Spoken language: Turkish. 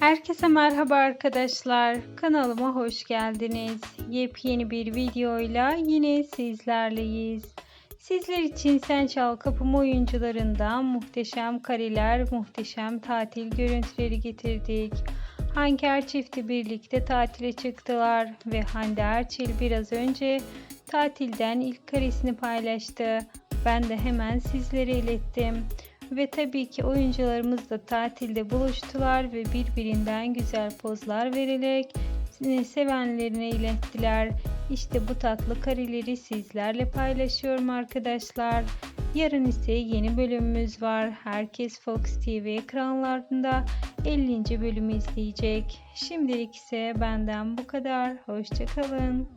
Herkese merhaba arkadaşlar. Kanalıma hoş geldiniz. Yepyeni bir videoyla yine sizlerleyiz. Sizler için Sen Çal Kapım oyuncularından muhteşem kareler, muhteşem tatil görüntüleri getirdik. Hanker çifti birlikte tatile çıktılar ve Hande Erçel biraz önce tatilden ilk karesini paylaştı. Ben de hemen sizlere ilettim. Ve tabii ki oyuncularımız da tatilde buluştular ve birbirinden güzel pozlar vererek sevenlerine ilettiler. İşte bu tatlı kareleri sizlerle paylaşıyorum arkadaşlar. Yarın ise yeni bölümümüz var. Herkes Fox TV ekranlarında 50. bölümü izleyecek. Şimdilik ise benden bu kadar. Hoşçakalın.